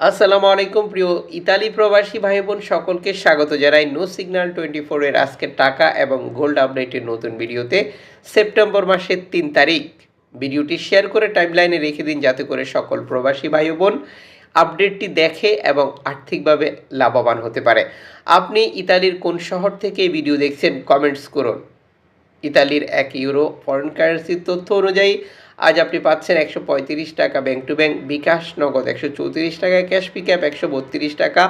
আসসালামু আলাইকুম, প্রিয় ইতালি প্রবাসী ভাই বোন সকলকে স্বাগত জানাই নো সিগন্যাল টোয়েন্টি ফোরের আজকের টাকা এবং গোল্ড আপডেটের নতুন ভিডিওতে। সেপ্টেম্বর মাসের তিন তারিখ। ভিডিওটি শেয়ার করে টাইমলাইনে রেখে দিন যাতে করে সকল প্রবাসী ভাই বোন আপডেটটি দেখে এবং আর্থিকভাবে লাভবান হতে পারে। আপনি ইতালির কোন শহর থেকে ভিডিও দেখছেন কমেন্টস করুন। ইতালির এক ইউরো ফরেন কারেন্সির তথ্য অনুযায়ী আজ আপনি পাচ্ছেন একশো পঁয়ত্রিশ টাকা ব্যাংক টু ব্যাংক বিকাশ নগদ একশো চৌত্রিশ টাকা ক্যাশ পিকআপ একশো বত্রিশ টাকা,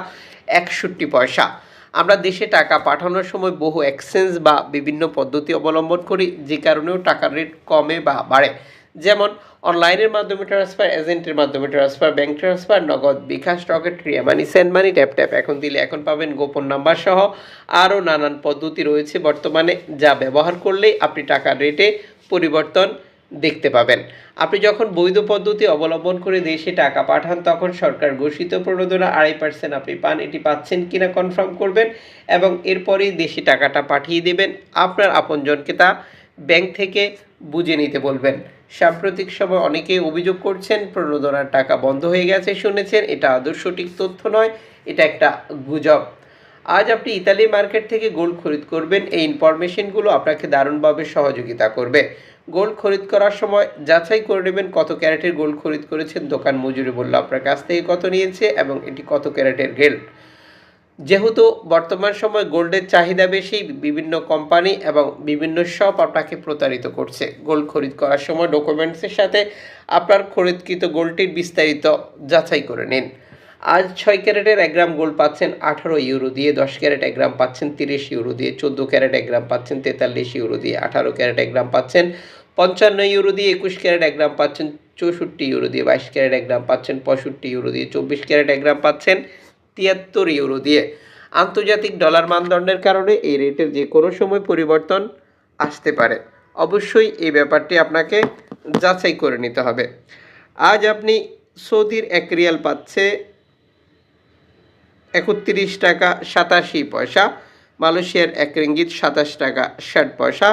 একষট্টি পয়সা। আমরা দেশে টাকা পাঠানোর সময় বহু এক্সচেঞ্জ বা বিভিন্ন পদ্ধতি অবলম্বন করি, যে কারণেও টাকার রেট কমে বা বাড়ে। যেমন অনলাইনের মাধ্যমে ট্রান্সফার এজেন্টের মাধ্যমে transfer bank transfer Nagad, bKash Rocket Ria money send money tap tap এখন দিলে এখন পাবেন গোপন নাম্বার সহ আরও নানান পদ্ধতি রয়েছে বর্তমানে, যা ব্যবহার করলেই আপনি টাকার রেটে পরিবর্তন দেখতে পাবেন। আপনি যখন বৈধ পদ্ধতি অবলম্বন করে দেশে টাকা পাঠান, তখন সরকার ঘোষিত প্রণোদনা আড়াই পার্সেন্ট আপনি পান, এটি পাচ্ছেন কিনা কনফার্ম করবেন এবং এরপরেই দেশে টাকাটা পাঠিয়ে দেবেন। আপনার আপনজনকে তা ব্যাংক থেকে বুঝে নিতে বলবেন। সাম্প্রতিক সময় অনেকেই অভিযোগ করছেন, প্রণোদনার টাকা বন্ধ হয়ে গেছে, শুনেছেন, এটা আদৌ সঠিক তথ্য নয়, এটা একটা গুজব। আজ আপনি ইতালি মার্কেট থেকে গোল্ড খরিদ করবেন। এই ইনফরমেশনগুলো আপনাকে দারুণভাবে সহযোগিতা করবে। গোল্ড খরিদ করার সময় যাচাই করে নেবেন কত ক্যারেটের গোল্ড খরিদ করেছেন। দোকান মজুরি বলল আপনার কাছ থেকে কত নিয়েছে এবং এটি কত ক্যারেটের গেল। যেহেতু বর্তমান সময় গোল্ডের চাহিদা বেশি, বিভিন্ন কোম্পানি এবং বিভিন্ন শপ আপনাকে প্রতারিত করছে। গোল্ড খরিদ করার সময় ডকুমেন্টসের সাথে আপনার খরিদকৃত গোল্ডটির বিস্তারিত যাচাই করে নিন। আজ ছয় ক্যারেটের এক গ্রাম গোল্ড পাচ্ছেন আঠারো ইউরো দিয়ে, দশ ক্যারেট এক গ্রাম পাচ্ছেন তিরিশ ইউরো দিয়ে, চোদ্দ ক্যারেট এক গ্রাম পাচ্ছেন তেতাল্লিশ ইউরো দিয়ে, আঠারো ক্যারেট এক গ্রাম পাচ্ছেন পঞ্চান্ন ইউরো দিয়ে, একুশ ক্যারেট এক গ্রাম পাচ্ছেন চৌষট্টি ইউরো দিয়ে, বাইশ ক্যারেট এক গ্রাম পাচ্ছেন পঁয়ষট্টি ইউরো দিয়ে, চব্বিশ ক্যারেট এক গ্রাম পাচ্ছেন তিয়াত্তর ইউরো দিয়ে। আন্তর্জাতিক ডলার মানদণ্ডের কারণে এই রেটের যে কোনো সময় পরিবর্তন আসতে পারে। অবশ্যই এই ব্যাপারটি আপনাকে যাচাই করে নিতে হবে। আজ আপনি সৌদির এক রিয়াল পাচ্ছে একত্রিশ টাকা সাতাশি পয়সা, মালয়েশিয়ার এক রিঙ্গিত সাতাশ টাকা ষাট পয়সা,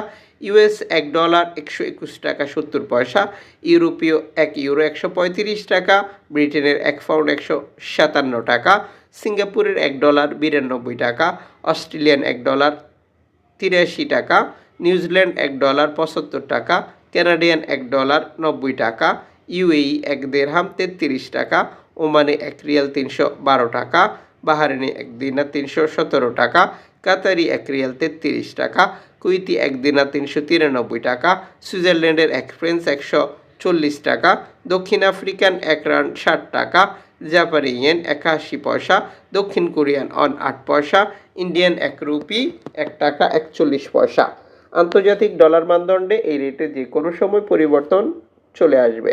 ইউএস এক ডলার একশো একুশ টাকা সত্তর পয়সা, ইউরোপীয় এক ইউরো একশো পঁয়ত্রিশ টাকা, ব্রিটেনের এক পাউন্ড একশো সাতান্ন টাকা, সিঙ্গাপুরের এক ডলার বিরানব্বই টাকা, অস্ট্রেলিয়ান এক ডলার তিরাশি টাকা, নিউজিল্যান্ড এক ডলার পঁচাত্তর টাকা, কানাডিয়ান এক ডলার নব্বই টাকা, ইউএই এক দেড়হাম তেত্রিশ টাকা, ওমানে এক রিয়াল তিনশো বারো টাকা বাহারিনে এক দিনার তিনশো সতেরো টাকা, কাতারি এক রিয়াল তেত্রিশ টাকা, কুইতি এক দিনার তিনশো তিরানব্বই টাকা, সুইজারল্যান্ডের এক ফ্রেন্স একশো চল্লিশ টাকা, দক্ষিণ আফ্রিকান এক রান ষাট টাকা, জাপানি ইয়েন একাশি পয়সা, দক্ষিণ কোরিয়ান অন আট পয়সা, ইন্ডিয়ান এক রুপি এক টাকা একচল্লিশ পয়সা। আন্তর্জাতিক ডলার মানদণ্ডে এই রেটে যে কোনো সময় পরিবর্তন চলে আসবে।